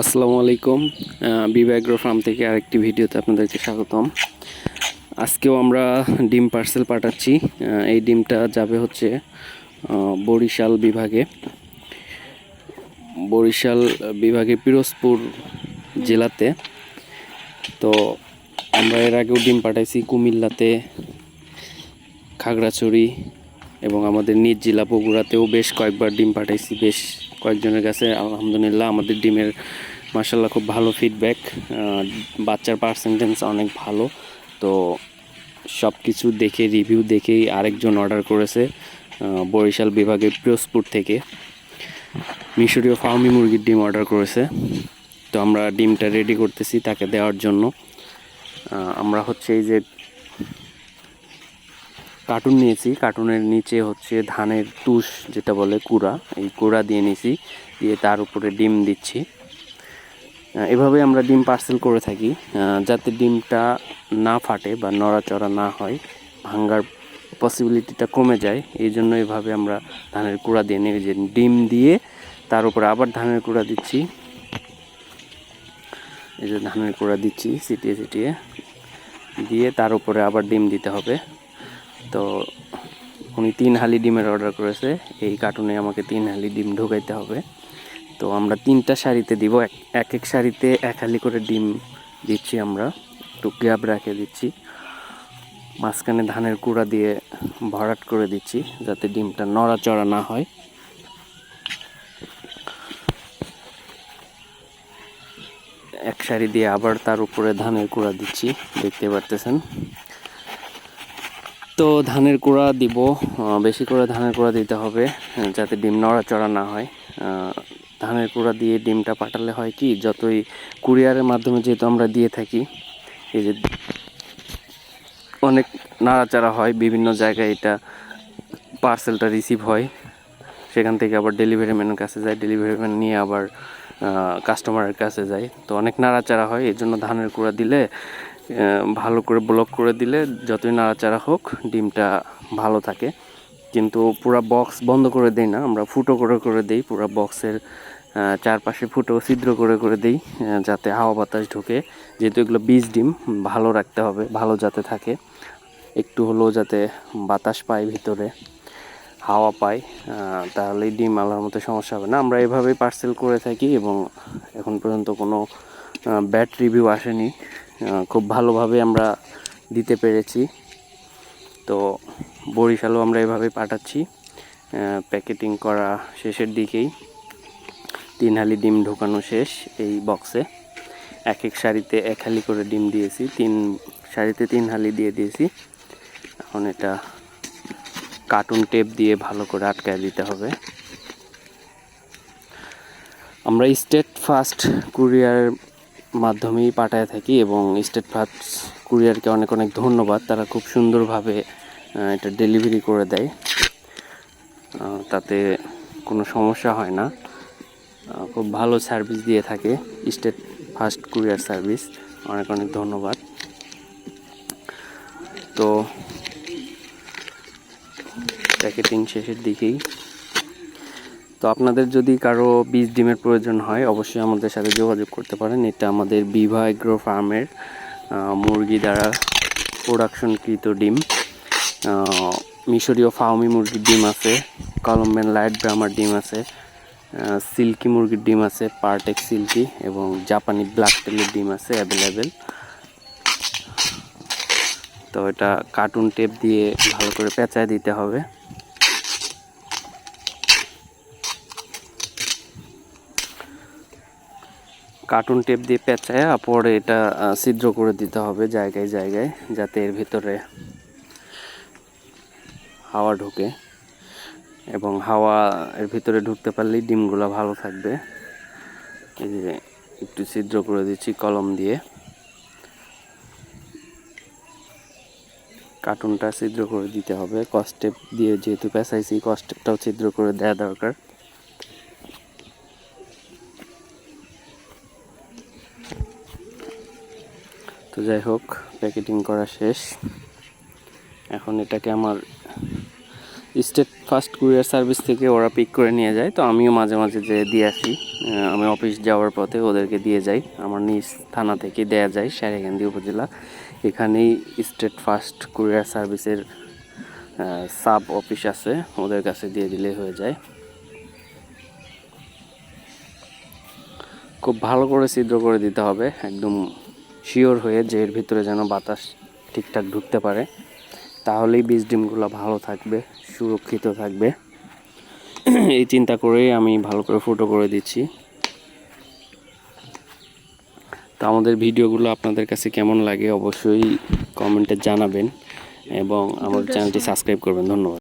আসসালামু আলাইকুম। বিবাগ্রো ফার্ম থেকে আরেকটি ভিডিওতে আপনাদেরকে স্বাগতম। আজকেও আমরা ডিম পার্সেল পাঠাচ্ছি। এই ডিমটা যাবে হচ্ছে বরিশাল বিভাগে। বরিশাল বিভাগে পিরোজপুর জেলাতে। তো আমরা এর আগেও ডিম পাঠাইছি কুমিল্লাতে, খাগড়াছড়ি এবং আমাদের নিজ জেলা বগুড়াতেও বেশ কয়েকবার ডিম পাঠাইছি, বেশ কয়েকজনের কাছে আলহামদুলিল্লাহ আমাদের ডিমের মাসাল্লাহ খুব ভালো ফিডব্যাক বাচ্চার পার্সেন্টেজ অনেক ভালো। তো সব কিছু দেখে রিভিউ দেখেই আরেকজন অর্ডার করেছে বরিশাল বিভাগের পিরোজপুর থেকে। মিশরীয় ফার্মি মুরগির ডিম অর্ডার করেছে। তো আমরা ডিমটা রেডি করতেছি তাকে দেওয়ার জন্য। আমরা হচ্ছে এই যে কার্টুন নিয়েছি। কার্টুনের নিচে হচ্ছে ধানের তুষ যেটা বলে কুড়া। এই কুড়া দিয়ে নিয়েছি দিয়ে তার উপরে ডিম দিচ্ছি। এভাবে আমরা ডিম পার্সেল করে থাকি। যাতে ডিমটা না ফাটে বা নড়াচড়া না হয়, ভাঙ্গার পসিবিলিটিটা কমে যায়। এই জন্য এভাবে আমরা ধানের কুড়া দিয়ে নিই। যে ডিম দিয়ে তার উপরে আবার ধানের কুড়া দিচ্ছি। এই যে ধানের কুড়া দিচ্ছি, ছিটিয়ে ছিটিয়ে। দিয়ে তার উপরে আবার ডিম দিতে হবে। তো উনি তিন হালি ডিমের অর্ডার করেছে। এই কার্টুনে আমাকে তিন হালি ডিম ঢোকাইতে হবে। তো আমরা তিনটা শাড়িতে দিব, এক এক শাড়িতে এক হালি করে ডিম দিচ্ছি আমরা। একটু গ্যাপ রেখে দিচ্ছি। মাঝখানে ধানের কুড়া দিয়ে ভরাট করে দিচ্ছি, যাতে ডিমটা নড়াচড়া না হয়। এক শাড়ি দিয়ে আবার তার উপরে ধানের কুড়া দিচ্ছি, দেখতে পারতেছেন? তো ধানের কুড়া দিব বেশি করে ধানের কুড়া দিতে হবে যাতে ডিম নড়াচড়া না হয়। ধানের কুড়া দিয়ে ডিমটা পাঠালে হয় কি, যতই কুরিয়ারের মাধ্যমে যেহেতু আমরা দিয়ে থাকি, এই যে অনেক নাড়াচাড়া হয়, বিভিন্ন জায়গায় এটা পার্সেলটা রিসিভ হয়, সেখান থেকে আবার ডেলিভারি ম্যানের কাছে যায় ডেলিভারি ম্যান নিয়ে আবার কাস্টমারের কাছে যায়। তো অনেক নাড়াচাড়া হয় এই জন্য ধানের কুড়া দিলে ভালো করে ব্লক করে দিলে যতই নাড়াচাড়া হোক, ডিমটা ভালো থাকে। কিন্তু পুরো বক্স বন্ধ করে দেই না, আমরা ফুটো করে করে দেই, পুরো বক্সের চারপাশে ফুটো ছিদ্র করে করে দেই যাতে হাওয়া বাতাস ঢোকে। যেহেতু এগুলো বীজ ডিম, ভালো রাখতে হবে, ভালো যাতে থাকে। একটু হলেও যাতে বাতাস পায় ভিতরে, হাওয়া পায় তাহলে ডিম আলার মতো সমস্যা হবে না। আমরা এভাবেই পার্সেল করে থাকি এবং এখন পর্যন্ত কোনো ব্যাড রিভিউ আসেনি। খুব ভালোভাবে আমরা দিতে পেরেছি। তো বরিশালও আমরা এভাবে পাঠাচ্ছি। প্যাকেটিং করা শেষের দিকেই। তিন হালি ডিম ঢোকানো শেষ এই বক্সে। এক এক শাড়িতে এক হালি করে ডিম দিয়েছি। তিন শাড়িতে তিন হালি দিয়ে দিয়েছি। এখন এটা কার্টুন টেপ দিয়ে ভালো করে আটকায় দিতে হবে। আমরা স্টেট ফার্স্ট কুরিয়ার মাধ্যমেই পাঠায় থাকি এবং স্টেট ফাস্ট কুরিয়ারকে অনেক অনেক ধন্যবাদ। তারা খুব সুন্দরভাবে এটা ডেলিভারি করে দেয়। তাতে কোনো সমস্যা হয় না। খুব ভালো সার্ভিস দিয়ে থাকে স্টেট ফার্স্ট কুরিয়ার সার্ভিস অনেক অনেক ধন্যবাদ। তো প্যাকেটিং শেষের দিকেই। তো আপনাদের যদি কারও বীজ ডিমের প্রয়োজন হয়, অবশ্যই আমাদের সাথে যোগাযোগ করতে পারেন। এটা আমাদের বিভা এগ্রো ফার্মের মুরগি দ্বারা প্রোডাকশনকৃত ডিম। মিশরীয় ফাউমি মুরগির ডিম আছে, কলম্বিয়ান লাইট ব্রামার ডিম আছে সিল্কি মুরগির ডিম আছে, পার্টেক সিল্কি এবং জাপানি ব্ল্যাক টেলের ডিম আছে অ্যাভেলেবেল। তো এটা কার্টুন টেপ দিয়ে ভালো করে পেঁচায় দিতে হবে। কার্টুন টেপ দিয়ে পেঁচায় পরে এটা ছিদ্র করে দিতে হবে জায়গায় জায়গায়, যাতে এর ভিতরে হাওয়া ঢোকে। এবং হাওয়া এর ভিতরে ঢুকতে পারলেই ডিমগুলো ভালো থাকবে। এই যে একটু ছিদ্র করে দিচ্ছি কলম দিয়ে। কার্টুনটা ছিদ্র করে দিতে হবে। কস্টেপ দিয়ে যেহেতু পেঁচাইছি কস্টেপটাও ছিদ্র করে দেওয়া দরকার। তো যাই হোক, প্যাকেটিং করা শেষ। এখন এটাকে আমার স্টেট ফার্স্ট কুরিয়ার সার্ভিস থেকে ওরা পিক করে নিয়ে যায়। তো আমিও মাঝে মাঝে যে দিয়ে আসি। আমি অফিস যাওয়ার পথে ওদেরকে দিয়ে যাই। আমার নিজ থানা থেকে দেয়া যায় সারেগান্দি উপজেলা। এখানেই স্টেট ফার্স্ট কুরিয়ার সার্ভিসের সাব অফিস আছে। ওদের কাছে দিয়ে দিলে হয়ে যায়। খুব ভালো করে ছিদ্র করে দিতে হবে। একদম শিওর হয়ে যে এর ভিতরে যেন বাতাস ঠিকঠাক ঢুকতে পারে তাহলেই বীজ ডিমগুলো ভালো থাকবে সুরক্ষিত থাকবে। এই চিন্তা করেই আমি ভালো করে ফুটো করে দিচ্ছি। তো আমাদের ভিডিওগুলো আপনাদের কাছে কেমন লাগে অবশ্যই কমেন্টে জানাবেন এবং আমাদের চ্যানেলটি সাবস্ক্রাইব করবেন। ধন্যবাদ।